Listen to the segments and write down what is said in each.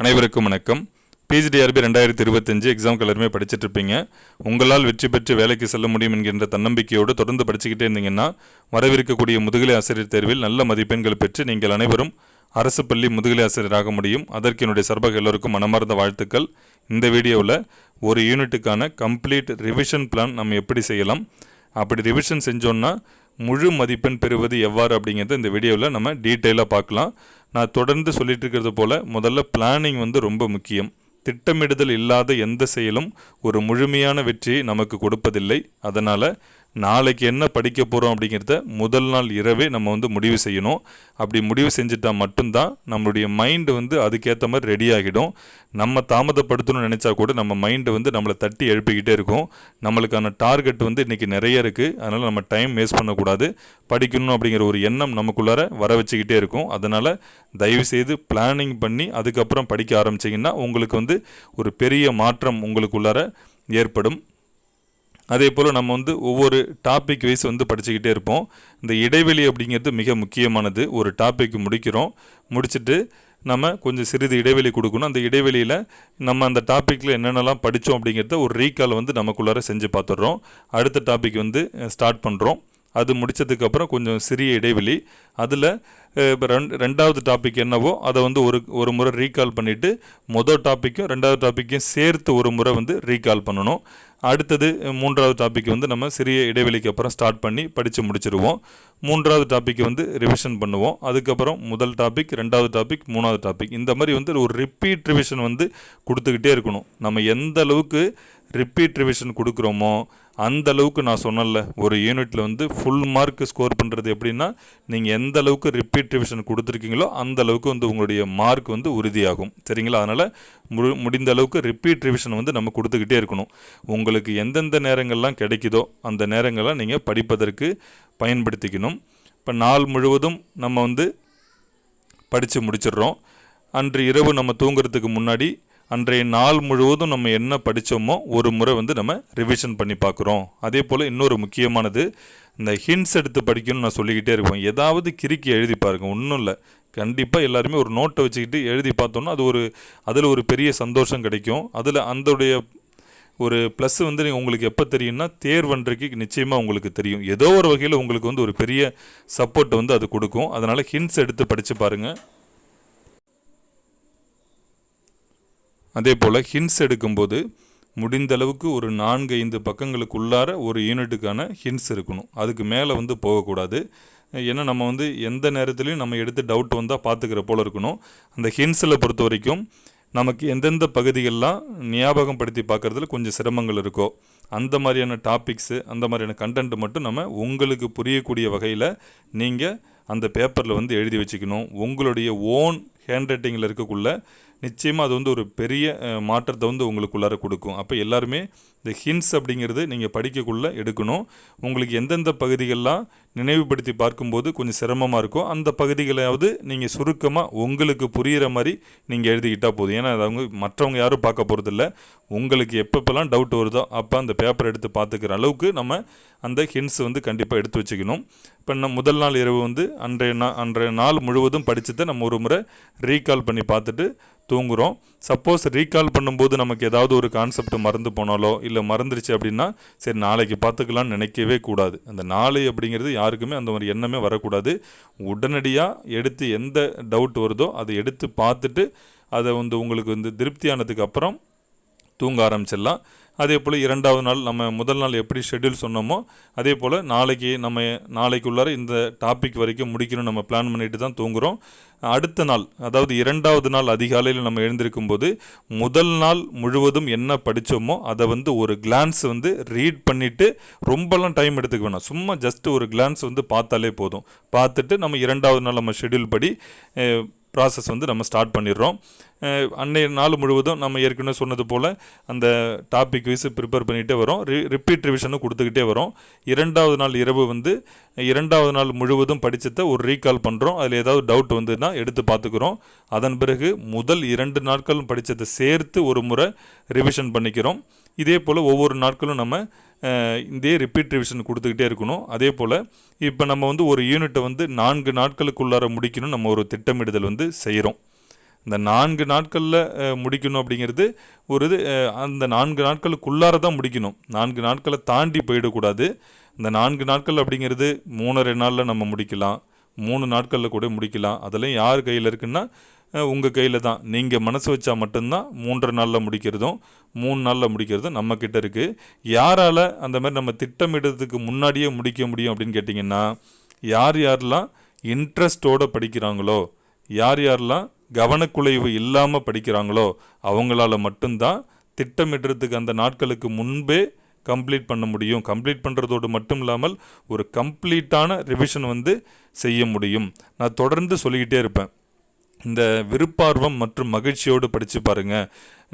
அனைவருக்கும் வணக்கம். பிஜிடிஆர்பி ரெண்டாயிரத்தி இருபத்தஞ்சு எக்ஸாம் எல்லாருமே படிச்சுட்டு இருப்பீங்க. உங்களால் வெற்றி பெற்று வேலைக்கு செல்ல முடியும் என்கின்ற தன்னம்பிக்கையோடு தொடர்ந்து படிச்சுக்கிட்டே இருந்தீங்கன்னா வரவிருக்கக்கூடிய முதுகலை ஆசிரியர் தேர்வில் நல்ல மதிப்பெண்கள் பெற்று நீங்கள் அனைவரும் அரசு பள்ளி முதுகலை ஆசிரியராக முடியும். அதற்கு என்னுடைய சார்பாக எல்லோருக்கும் மனமார்ந்த வாழ்த்துக்கள். இந்த வீடியோவில் ஒரு யூனிட்டுக்கான கம்ப்ளீட் ரிவிஷன் பிளான் நம்ம எப்படி செய்யலாம்? அப்படி ரிவிஷன் செஞ்சோன்னா முழு மதிப்பெண் பெறுவது எவ்வாறு அப்படிங்கிறத இந்த வீடியோவில் நம்ம டீட்டெயிலாக பார்க்கலாம். நான் தொடர்ந்து சொல்லிட்டு இருக்கிறது போல் முதல்ல பிளானிங் வந்து ரொம்ப முக்கியம். திட்டமிடுதல் இல்லாத எந்த செயலும் ஒரு முழுமையான வெற்றியை நமக்கு கொடுப்பதில்லை. அதனால் நாளைக்கு என்ன படிக்க போகிறோம் அப்படிங்கிறத முதல் நாள் இரவே நம்ம வந்து முடிவு செய்யணும். அப்படி முடிவு செஞ்சுட்டா மட்டும்தான் நம்மளுடைய மைண்டு வந்து அதுக்கேற்ற மாதிரி ரெடி ஆகிடும். நம்ம தாமதப்படுத்தணும்னு நினச்சா கூட நம்ம மைண்டு வந்து நம்மளை தட்டி எழுப்பிக்கிட்டே இருக்கும். நம்மளுக்கான டார்கெட் வந்து இன்றைக்கி நிறைய இருக்குது அதனால் நம்ம டைம் வேஸ்ட் பண்ணக்கூடாது. படிக்கணும் அப்படிங்கிற ஒரு எண்ணம் நமக்குள்ளார வர வச்சுக்கிட்டே இருக்கும். அதனால் தயவுசெய்து பிளானிங் பண்ணி அதுக்கப்புறம் படிக்க ஆரம்பிச்சிங்கன்னா உங்களுக்கு வந்து ஒரு பெரிய மாற்றம் உங்களுக்குள்ளார ஏற்படும். அதே போல் நம்ம வந்து ஒவ்வொரு டாபிக் வைஸ் வந்து படிச்சுக்கிட்டே இருப்போம். இந்த இடைவெளி அப்படிங்கிறது மிக முக்கியமானது. ஒரு டாபிக் முடிக்கிறோம். முடிச்சுட்டு நம்ம கொஞ்சம் சிறிது இடைவெளி கொடுக்கணும். அந்த இடைவெளியில் நம்ம அந்த டாப்பிக்கில் என்னென்னலாம் படித்தோம் அப்படிங்கிறத ஒரு ரீகால் வந்து நமக்குள்ளார செஞ்சு பார்த்துடுறோம். அடுத்த டாபிக் வந்து ஸ்டார்ட் பண்ணுறோம் அது முடித்ததுக்கப்புறம் கொஞ்சம் சிறிய இடைவெளி. அதில் இப்போ ரெண் ரெண்டாவது டாபிக் என்னவோ அதை வந்து ஒரு ஒரு முறை ரீகால் பண்ணிவிட்டு மொதல் டாப்பிக்கும் ரெண்டாவது டாப்பிக்கையும் சேர்த்து ஒரு முறை வந்து ரீகால் பண்ணணும். அடுத்தது மூன்றாவது டாபிக் வந்து நம்ம சிறிய இடைவெளிக்கு அப்புறம் ஸ்டார்ட் பண்ணி படித்து முடிச்சிருவோம். மூன்றாவது டாப்பிக்கை வந்து ரிவிஷன் பண்ணுவோம். அதுக்கப்புறம் முதல் டாபிக் ரெண்டாவது டாபிக் மூணாவது டாபிக் இந்த மாதிரி வந்து ஒரு ரிப்பீட் ரிவிஷன் வந்து கொடுத்துக்கிட்டே இருக்கணும். நம்ம எந்த அளவுக்கு ரிப்பீட் ரிவிஷன் கொடுக்குறோமோ அந்த அளவுக்கு நான் சொன்னல ஒரு யூனிட்டில் வந்து ஃபுல் மார்க் ஸ்கோர் பண்ணுறது எப்படின்னா நீங்கள் எந்த அளவுக்கு ரிப்பீட் ரிவிஷன் கொடுத்துருக்கீங்களோ அந்த அளவுக்கு வந்து உங்களுடைய மார்க் வந்து உறுதியாகும். சரிங்களா? அதனால் முழு முடிந்த அளவுக்கு ரிப்பீட் ரிவிஷன் வந்து நம்ம கொடுத்துக்கிட்டே இருக்கணும். உங்களுக்கு எந்தெந்த நேரங்கள்லாம் கிடைக்குதோ அந்த நேரங்கள்லாம் நீங்கள் படிப்பதற்கு பயன்படுத்திக்கணும். இப்போ நாள் முழுவதும் நம்ம வந்து படித்து முடிச்சிடுறோம். அன்று இரவு நம்ம தூங்குறதுக்கு முன்னாடி அன்றைய நாள் முழுவதும் நம்ம என்ன படித்தோமோ ஒரு முறை வந்து நம்ம ரிவிஷன் பண்ணி பார்க்குறோம். அதே போல் இன்னொரு முக்கியமானது இந்த ஹிண்ட்ஸ் எடுத்து படிக்கணும்னு நான் சொல்லிக்கிட்டே இருப்போம் ஏதாவது கிறுக்கி எழுதி பாருங்க ஒன்றும் இல்லை. கண்டிப்பாக எல்லாருமே ஒரு நோட்டை வச்சுக்கிட்டு எழுதி பார்த்தோன்னா அது ஒரு அதில் ஒரு பெரிய சந்தோஷம் கிடைக்கும். அதில் அந்தோடைய ஒரு ப்ளஸ் வந்து நீங்கள் உங்களுக்கு எப்போ தெரியும்னா தேர்வன்றைக்கு நிச்சயமாக உங்களுக்கு தெரியும். ஏதோ ஒரு வகையில் உங்களுக்கு வந்து ஒரு பெரிய சப்போர்ட் வந்து அது கொடுக்கும். அதனால் ஹிண்ட்ஸ் எடுத்து படித்து பாருங்கள் அதே போல் ஹிண்ட்ஸ் எடுக்கும்போது முடிந்த அளவுக்கு ஒரு நான்கு ஐந்து பக்கங்களுக்குள்ளார ஒரு யூனிட்டுக்கான ஹிண்ட்ஸ் இருக்கணும். அதுக்கு மேலே வந்து போகக்கூடாது. ஏன்னா நம்ம வந்து எந்த நேரத்துலையும் நம்ம எடுத்து டவுட் வந்தால் பார்த்துக்கிற போல் இருக்கணும். அந்த ஹிண்ட்ஸில் பொறுத்த வரைக்கும் நமக்கு எந்தெந்த பகுதிகள்லாம் ஞாபகம் படுத்தி பார்க்குறதுல கொஞ்சம் சிரமங்கள் இருக்கோ அந்த மாதிரியான டாபிக்ஸு அந்த மாதிரியான கண்டென்ட் மட்டும் நம்ம உங்களுக்கு புரியக்கூடிய வகையில் நீங்கள் அந்த பேப்பரில் வந்து எழுதி வச்சுக்கணும். உங்களுடைய ஓன் ஹேண்ட் ரைட்டிங்கில் இருக்கக்குள்ள நிச்சயமாக அது வந்து ஒரு பெரிய மாற்றத்தை வந்து உங்களுக்குள்ளார கொடுக்கும். அப்போ எல்லாருமே இந்த ஹிண்ட்ஸ் அப்படிங்கிறது நீங்கள் படிக்கக்குள்ளே எடுக்கணும். உங்களுக்கு எந்தெந்த பகுதிகளெலாம் நினைவுபடுத்தி பார்க்கும்போது கொஞ்சம் சிரமமாக இருக்கும் அந்த பகுதிகளையாவது நீங்கள் சுருக்கமாக உங்களுக்கு புரிகிற மாதிரி நீங்கள் எழுதிக்கிட்டால் போதும். ஏன்னா அது அவங்க மற்றவங்க யாரும் பார்க்க போகிறதில்ல உங்களுக்கு எப்பப்பெல்லாம் டவுட் வருதோ அப்போ அந்த பேப்பர் எடுத்து பார்த்துக்கிற அளவுக்கு நம்ம அந்த ஹின்ஸ் வந்து கண்டிப்பாக எடுத்து வச்சுக்கணும். இப்போ நம்ம முதல் நாள் இரவு வந்து அன்றைய நா அன்றைய நாள் முழுவதும் படித்ததை நம்ம ஒரு முறை ரீகால் பண்ணி பார்த்துட்டு தூங்குகிறோம் சப்போஸ் ரீகால் பண்ணும்போது நமக்கு ஏதாவது ஒரு கான்செப்ட் மறந்து போனாலோ இல்லை மறந்துருச்சு அப்படின்னா சரி நாளைக்கு பார்த்துக்கலாம்னு நினைக்கவே கூடாது. அந்த நாளை அப்படிங்கிறது யாருக்குமே அந்த மாதிரி எண்ணமே வரக்கூடாது. உடனடியாக எடுத்து எந்த டவுட் வருதோ அதை எடுத்து பார்த்துட்டு அதை வந்து உங்களுக்கு வந்து திருப்தியானதுக்கு அப்புறம் தூங்க ஆரம்பிச்சிடலாம். அதே போல் இரண்டாவது நாள் நம்ம முதல் நாள் எப்படி ஷெட்யூல் சொன்னோமோ அதே போல் நாளைக்கு நம்ம நாளைக்குள்ளார இந்த டாபிக் வரைக்கும் முடிக்கணும் நம்ம பிளான் பண்ணிட்டு தான் தூங்குறோம். அடுத்த நாள் அதாவது இரண்டாவது நாள் அதிகாலையில் நம்ம எழுந்திருக்கும் போது முதல் நாள் முழுவதும் என்ன படித்தோமோ அதை வந்து ஒரு கிளான்ஸ் வந்து ரீட் பண்ணிவிட்டு ரொம்பலாம் டைம் எடுத்துக்க வேணாம். சும்மா ஜஸ்ட் ஒரு கிளான்ஸ் வந்து பார்த்தாலே போதும். பார்த்துட்டு நம்ம இரண்டாவது நாள் நம்ம ஷெட்யூல் படி ப்ராசஸ் வந்து நம்ம ஸ்டார்ட் பண்ணிடுறோம். அன்னைய நாள் முழுவதும் நம்ம ஏற்கனவே சொன்னது போல் அந்த டாபிக் வைஸ் ப்ரிப்பேர் பண்ணிகிட்டே வரோம். ரி ரிப்பீட் ரிவிஷனும் கொடுத்துக்கிட்டே வரோம். இரண்டாவது நாள் இரவு வந்து இரண்டாவது நாள் முழுவதும் படித்ததை ஒரு ரீகால் பண்ணுறோம் அதில் ஏதாவது டவுட் வந்ததுன்னா எடுத்து பார்த்துக்கிறோம். அதன் பிறகு முதல் இரண்டு நாட்களும் படித்ததை சேர்த்து ஒரு முறை ரிவிஷன் பண்ணிக்கிறோம். இதே போல் ஒவ்வொரு நாட்களும் நம்ம இதே ரிப்பீட் ரிவிஷன் கொடுத்துக்கிட்டே இருக்கணும். அதே போல் இப்போ நம்ம வந்து ஒரு யூனிட்டை வந்து நான்கு நாட்களுக்குள்ளார முடிக்கணும் நம்ம ஒரு திட்டமிடுதல் வந்து செய்கிறோம் இந்த நான்கு நாட்களில் முடிக்கணும் அப்படிங்கிறது ஒரு இது அந்த நான்கு நாட்களுக்குள்ளார தான் முடிக்கணும். நான்கு நாட்களை தாண்டி போயிடக்கூடாது. இந்த நான்கு நாட்கள் அப்படிங்கிறது மூணரை நாளில் நம்ம முடிக்கலாம். மூணு நாட்களில் கூட முடிக்கலாம். அதெல்லாம் யார் கையில் இருக்குன்னா உங்கள் கையில் தான். நீங்கள் மனசு வச்சா மட்டும்தான் மூன்றரை நாளில் முடிக்கிறதும் மூணு நாளில் முடிக்கிறதும் நம்மக்கிட்ட இருக்குது யாரால் அந்த மாதிரி நம்ம திட்டமிடுறதுக்கு முன்னாடியே முடிக்க முடியும் அப்படின்னு கேட்டிங்கன்னா யார் யாரெல்லாம் இன்ட்ரெஸ்டோடு படிக்கிறாங்களோ யார் யாரெல்லாம் கவனக்குலைவு இல்லாமல் படிக்கிறாங்களோ அவங்களால மட்டும்தான் திட்டமிடுறதுக்கு அந்த நாட்களுக்கு முன்பே கம்ப்ளீட் பண்ண முடியும். கம்ப்ளீட் பண்ணுறதோடு மட்டும் இல்லாமல் ஒரு கம்ப்ளீட்டான ரிவிஷன் வந்து செய்ய முடியும். நான் தொடர்ந்து சொல்லிக்கிட்டே இருப்பேன். இந்த விருப்பார்வம் மற்றும் மகிழ்ச்சியோடு படித்து பாருங்கள்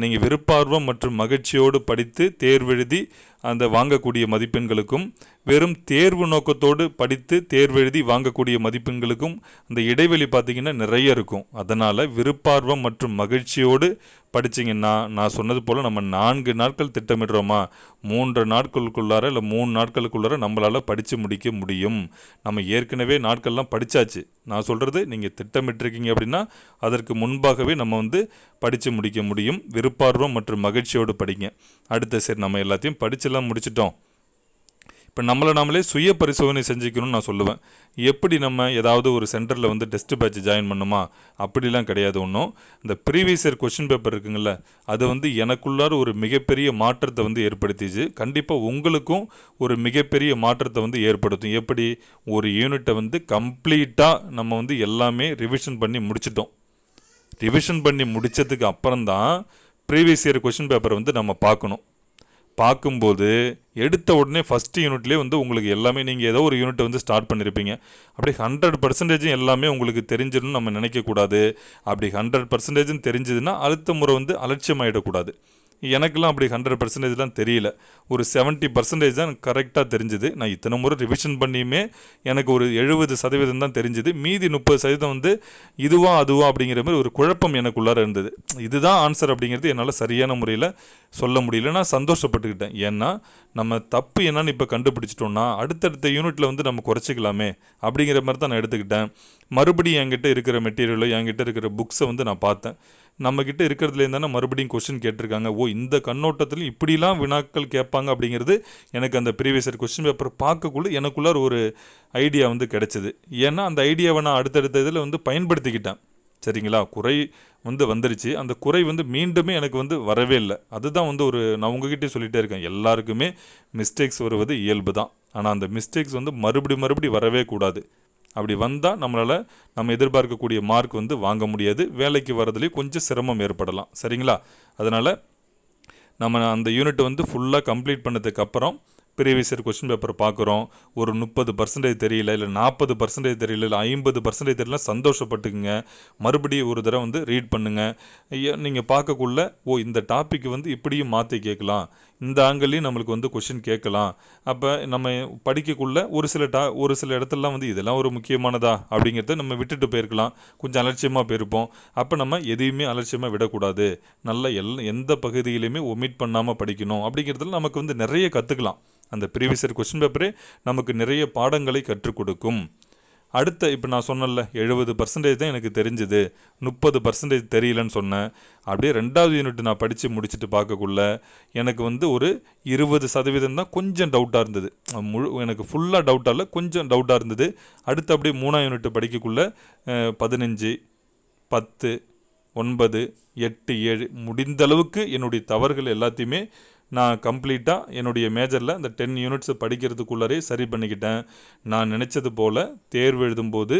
நீங்கள் விருப்பார்வம் மற்றும் மகிழ்ச்சியோடு படித்து தேர்வெழுதி அந்த வாங்கக்கூடிய மதிப்பெண்களுக்கும் வெறும் தேர்வு நோக்கத்தோடு படித்து தேர்வெழுதி வாங்கக்கூடிய மதிப்பெண்களுக்கும் அந்த இடைவெளி பார்த்தீங்கன்னா நிறைய இருக்கும். அதனால் விருப்பார்வம் மற்றும் மகிழ்ச்சியோடு படிச்சிங்கன்னா நான் சொன்னது போல் நம்ம நான்கு நாட்கள் திட்டமிடுறோமா? மூன்று நாட்களுக்குள்ளார இல்லை மூணு நாட்களுக்குள்ளார நம்மளால் படித்து முடிக்க முடியும். நம்ம ஏற்கனவே நாட்கள்லாம் படித்தாச்சு நான் சொல்கிறது நீங்கள் திட்டமிட்டிருக்கீங்க அப்படின்னா அதற்கு முன்பாகவே நம்ம வந்து படித்து முடிக்க முடியும். விருப்பார்வம் மற்றும் மகிழ்ச்சியோடு படிங்க. அடுத்த சரி நம்ம எல்லாத்தையும் படிச்செல்லாம் முடிச்சிட்டோம். இப்போ நம்மளை நாமளே சுய பரிசோதனை செஞ்சுக்கணும்னு நான் சொல்லுவேன். எப்படி நம்ம ஏதாவது ஒரு சென்டரில் வந்து டெஸ்ட் பேட்ச் ஜாயின் பண்ணுமா? அப்படிலாம் கிடையாது ஒன்றும் இந்த ப்ரீவியஸ் இயர் கொஷின் பேப்பர் இருக்குங்கள்ல அது வந்து எனக்குள்ளார ஒரு மிகப்பெரிய மாற்றத்தை வந்து ஏற்படுத்திச்சு. கண்டிப்பாக உங்களுக்கும் ஒரு மிகப்பெரிய மாற்றத்தை வந்து ஏற்படுத்தும். எப்படி? ஒரு யூனிட்டை வந்து கம்ப்ளீட்டாக நம்ம வந்து எல்லாமே ரிவிஷன் பண்ணி முடிச்சிட்டோம். ரிவிஷன் பண்ணி முடித்ததுக்கு அப்புறம் தான் ப்ரீவியஸ் இயர் கொஷின் பேப்பரை வந்து நம்ம பார்க்கணும். பார்க்கும்போது எடுத்த உடனே ஃபஸ்ட்டு யூனிட்லேயே வந்து உங்களுக்கு எல்லாமே நீங்கள் ஏதோ ஒரு யூனிட் வந்து ஸ்டார்ட் பண்ணியிருப்பீங்க அப்படி ஹண்ட்ரட் பர்சன்டேஜும் எல்லாமே உங்களுக்கு தெரிஞ்சிடணும்னு நம்ம நினைக்கக்கூடாது. அப்படி ஹண்ட்ரட் பர்சன்டேஜும் தெரிஞ்சதுன்னா அடுத்த முறை வந்து அலட்சியமாயிடக்கூடாது. எனக்கெல்லாம் அப்படி ஹண்ட்ரட் பர்சன்டேஜ்லாம் தெரியல. ஒரு செவன்ட்டி பர்சன்டேஜ் தான் கரெக்டாக தெரிஞ்சுது. நான் இத்தனை முறை ரிவிஷன் பண்ணியுமே எனக்கு ஒரு எழுபது சதவீதம் தான் தெரிஞ்சுது. மீதி முப்பது சதவீதம் வந்து இதுவா அதுவா அப்படிங்கிற மாதிரி ஒரு குழப்பம் எனக்குள்ளார இருந்தது. இதுதான் ஆன்சர் அப்படிங்கிறது என்னால் சரியான முறையில் சொல்ல முடியல. நான் சந்தோஷப்பட்டுக்கிட்டேன். ஏன்னா நம்ம தப்பு என்னன்னு இப்போ கண்டுபிடிச்சிட்டோம்னா அடுத்தடுத்த யூனிட்டில் வந்து நம்ம குறைச்சிக்கலாமே அப்படிங்கிற மாதிரி தான் நான் எடுத்துக்கிட்டேன். மறுபடியும் என்கிட்ட இருக்கிற மெட்டீரியலோ என்கிட்ட இருக்கிற புக்ஸை வந்து நான் பார்த்தேன். நம்மக்கிட்ட இருக்கிறதுலேருந்து தானே மறுபடியும் கொஸ்டின் கேட்டிருக்காங்க. ஓ இந்த கண்ணோட்டத்தில் இப்படிலாம் வினாக்கள் கேட்பாங்க அப்படிங்கிறது எனக்கு அந்த ப்ரீவியஸ் இயர் கொஸ்டின் பேப்பர் பார்க்கக்குள்ள எனக்குள்ளார ஒரு ஐடியா வந்து கிடச்சிது. ஏன்னா அந்த ஐடியாவை நான் அடுத்தடுத்த இதில் வந்து பயன்படுத்திக்கிட்டேன். சரிங்களா? குறை வந்து வந்துருச்சு. அந்த குறை வந்து மீண்டுமே எனக்கு வந்து வரவே இல்லை. அதுதான் வந்து ஒரு நான் உங்ககிட்டே சொல்லிகிட்டே இருக்கேன். எல்லாருக்குமே மிஸ்டேக்ஸ் வருவது இயல்பு தான் ஆனால் அந்த மிஸ்டேக்ஸ் வந்து மறுபடி மறுபடி வரவே கூடாது. அப்படி வந்தால் நம்மளால் நம்ம எதிர்பார்க்கக்கூடிய மார்க் வந்து வாங்க முடியாது. வேலைக்கு வரதுலேயும் கொஞ்சம் சிரமம் ஏற்படலாம். சரிங்களா? அதனால் நம்ம அந்த யூனிட் வந்து ஃபுல்லாக கம்ப்ளீட் பண்ணதுக்கப்புறம் ப்ரீவியஸ் இயர் கொஸ்டின் பேப்பர் பார்க்குறோம் ஒரு முப்பது பர்சன்டேஜ் தெரியல இல்லை நாற்பது பர்சன்டேஜ் தெரியல இல்லை ஐம்பது பர்சன்டேஜ் தெரியல சந்தோஷப்பட்டுக்குங்க. மறுபடியும் ஒரு தடவை வந்து ரீட் பண்ணுங்கள் நீங்கள் பார்க்கக்குள்ள ஓ இந்த டாபிக் வந்து இப்படியும் மாற்றி கேட்கலாம். இந்த ஆங்கிள்லையும் நம்மளுக்கு வந்து கொஷின் கேட்கலாம். அப்போ நம்ம படிக்கக்குள்ள ஒரு சில டா ஒரு சில இடத்துலலாம் வந்து இதெல்லாம் ஒரு முக்கியமானதா அப்படிங்கிறத நம்ம விட்டுட்டு போயிருக்கலாம். கொஞ்சம் அலட்சியமாக போயிருப்போம். அப்போ நம்ம எதையுமே அலட்சியமாக விடக்கூடாது. நல்ல எல் எந்த பகுதியிலையுமே ஒமிட் பண்ணாமல் படிக்கணும் அப்படிங்கிறதுல நமக்கு வந்து நிறைய கற்றுக்கலாம் அந்த ப்ரீவியஸ் இயர் கொஸ்டின் பேப்பரே நமக்கு நிறைய பாடங்களை கற்றுக் கொடுக்கும். அடுத்த இப்போ நான் சொன்னல எழுபது பர்சன்டேஜ் தான் எனக்கு தெரிஞ்சுது. முப்பது பர்சன்டேஜ் தெரியலன்னு சொன்னேன். அப்படியே ரெண்டாவது யூனிட் நான் படித்து முடிச்சுட்டு பார்க்கக்குள்ள எனக்கு வந்து ஒரு இருபது சதவீதம் தான் கொஞ்சம் டவுட்டாக இருந்தது. முழு எனக்கு ஃபுல்லாக டவுட்டாக இல்லை கொஞ்சம் டவுட்டாக இருந்தது. அடுத்து அப்படியே மூணாம் யூனிட் படிக்கக்குள்ள பதினஞ்சு பத்து ஒன்பது எட்டு ஏழு முடிந்த அளவுக்கு என்னுடைய தவறுகள் எல்லாத்தையுமே நான் கம்ப்ளீட்டாக என்னுடைய மேஜரில் அந்த டென் யூனிட்ஸ் படிக்கிறதுக்குள்ளரே சரி பண்ணிக்கிட்டேன். நான் நினச்சது போல் தேர்வு எழுதும்போது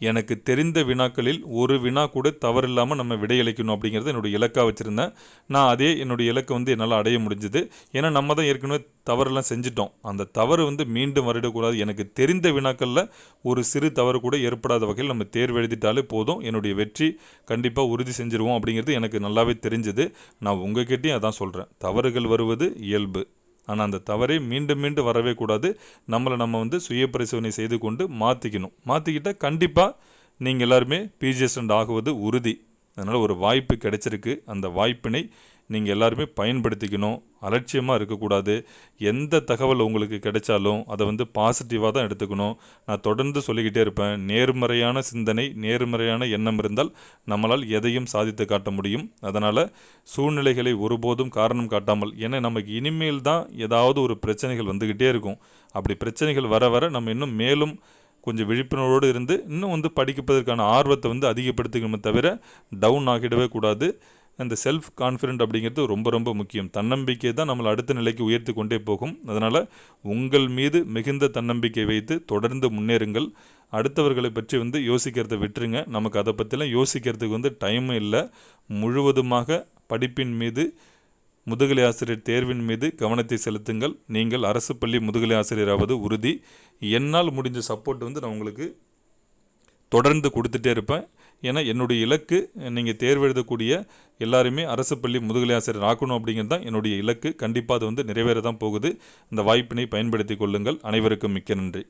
எனக்கு தெரிந்த வினாக்களில் ஒரு வினா கூட தவறில்லாமல் நம்ம விடையளிக்கணும் அப்படிங்கிறது என்னுடைய இலக்காக வச்சுருந்தேன். நான் அதே என்னுடைய இலக்கை வந்து என்னால் அடைய முடிஞ்சுது. ஏன்னா நம்ம தான் ஏற்கனவே தவறெல்லாம் செஞ்சிட்டோம். அந்த தவறு வந்து மீண்டும் வருடக்கூடாது. எனக்கு தெரிந்த வினாக்களில் ஒரு சிறு தவறு கூட ஏற்படாத வகையில் நம்ம தேர்வு எழுதிட்டாலே போதும். என்னுடைய வெற்றி கண்டிப்பாக உறுதி செஞ்சுருவோம் அப்படிங்கிறது எனக்கு நல்லாவே தெரிஞ்சது. நான் உங்ககிட்டயும் அதான் சொல்கிறேன் தவறுகள் வருவது இயல்பு. ஆனால் அந்த தவறை மீண்டும் மீண்டும் வரவே கூடாது. நம்மளை நம்ம வந்து சுய பரிசோதனை செய்து கொண்டு மாற்றிக்கணும் மாற்றிக்கிட்டால் கண்டிப்பாக நீங்கள் எல்லாருமே பிஜிஎஸ்டன்ட் ஆகுவது உறுதி. அதனால் ஒரு வாய்ப்பு கிடைச்சிருக்கு. அந்த வாய்ப்பினை நீங்கள் எல்லாருமே பயன்படுத்திக்கணும். அலட்சியமாக இருக்கக்கூடாது. எந்த தகவல் உங்களுக்கு கிடைச்சாலும் அதை வந்து பாசிட்டிவாக தான் எடுத்துக்கணும். நான் தொடர்ந்து சொல்லிக்கிட்டே இருப்பேன். நேர்மறையான சிந்தனை நேர்மறையான எண்ணம் இருந்தால் நம்மளால் எதையும் சாதித்து காட்ட முடியும். அதனால் சூழ்நிலைகளை ஒருபோதும் காரணம் காட்டாமல் ஏன்னா நமக்கு இனிமேல் தான் ஏதாவது ஒரு பிரச்சனைகள் வந்துக்கிட்டே இருக்கும். அப்படி பிரச்சனைகள் வர வர நம்ம இன்னும் மேலும் கொஞ்சம் விழிப்புணர்வோடு இருந்து இன்னும் வந்து படிப்பதற்கான ஆர்வத்தை வந்து அதிகப்படுத்திக்கணுமே தவிர டவுன் ஆகிடவே கூடாது. அந்த செல்ஃப் கான்ஃபிடென்ட் அப்படிங்கிறது ரொம்ப ரொம்ப முக்கியம். தன்னம்பிக்கை தான் நம்மளை அடுத்த நிலைக்கு உயர்த்தி கொண்டே போகும். அதனால் உங்கள் மீது மிகுந்த தன்னம்பிக்கை வைத்து தொடர்ந்து முன்னேறுங்கள். அடுத்தவர்களை பற்றி வந்து யோசிக்கிறத விட்டுருங்க. நமக்கு அதை பற்றிலாம் யோசிக்கிறதுக்கு வந்து டைமும் இல்லை. முழுவதுமாக படிப்பின் மீது முதுகலை ஆசிரியர் தேர்வின் மீது கவனத்தை செலுத்துங்கள். நீங்கள் அரசு பள்ளி முதுகலை ஆசிரியராவது உறுதி. என்னால் முடிஞ்ச சப்போர்ட் வந்து நான் உங்களுக்கு தொடர்ந்து கொடுத்துட்டே இருப்பேன். ஏன்னா என்னுடைய இலக்கு நீங்கள் தேர்வு எழுதக்கூடிய எல்லாருமே அரசு பள்ளி முதுகலை ஆசிரியர் ஆக்கணும் அப்படிங்கிறது தான் என்னுடைய இலக்கு. கண்டிப்பாக அது வந்து நிறைவேற தான் போகுது. இந்த வாய்ப்பினை பயன்படுத்தி கொள்ளுங்கள். அனைவருக்கும் மிக்க நன்றி.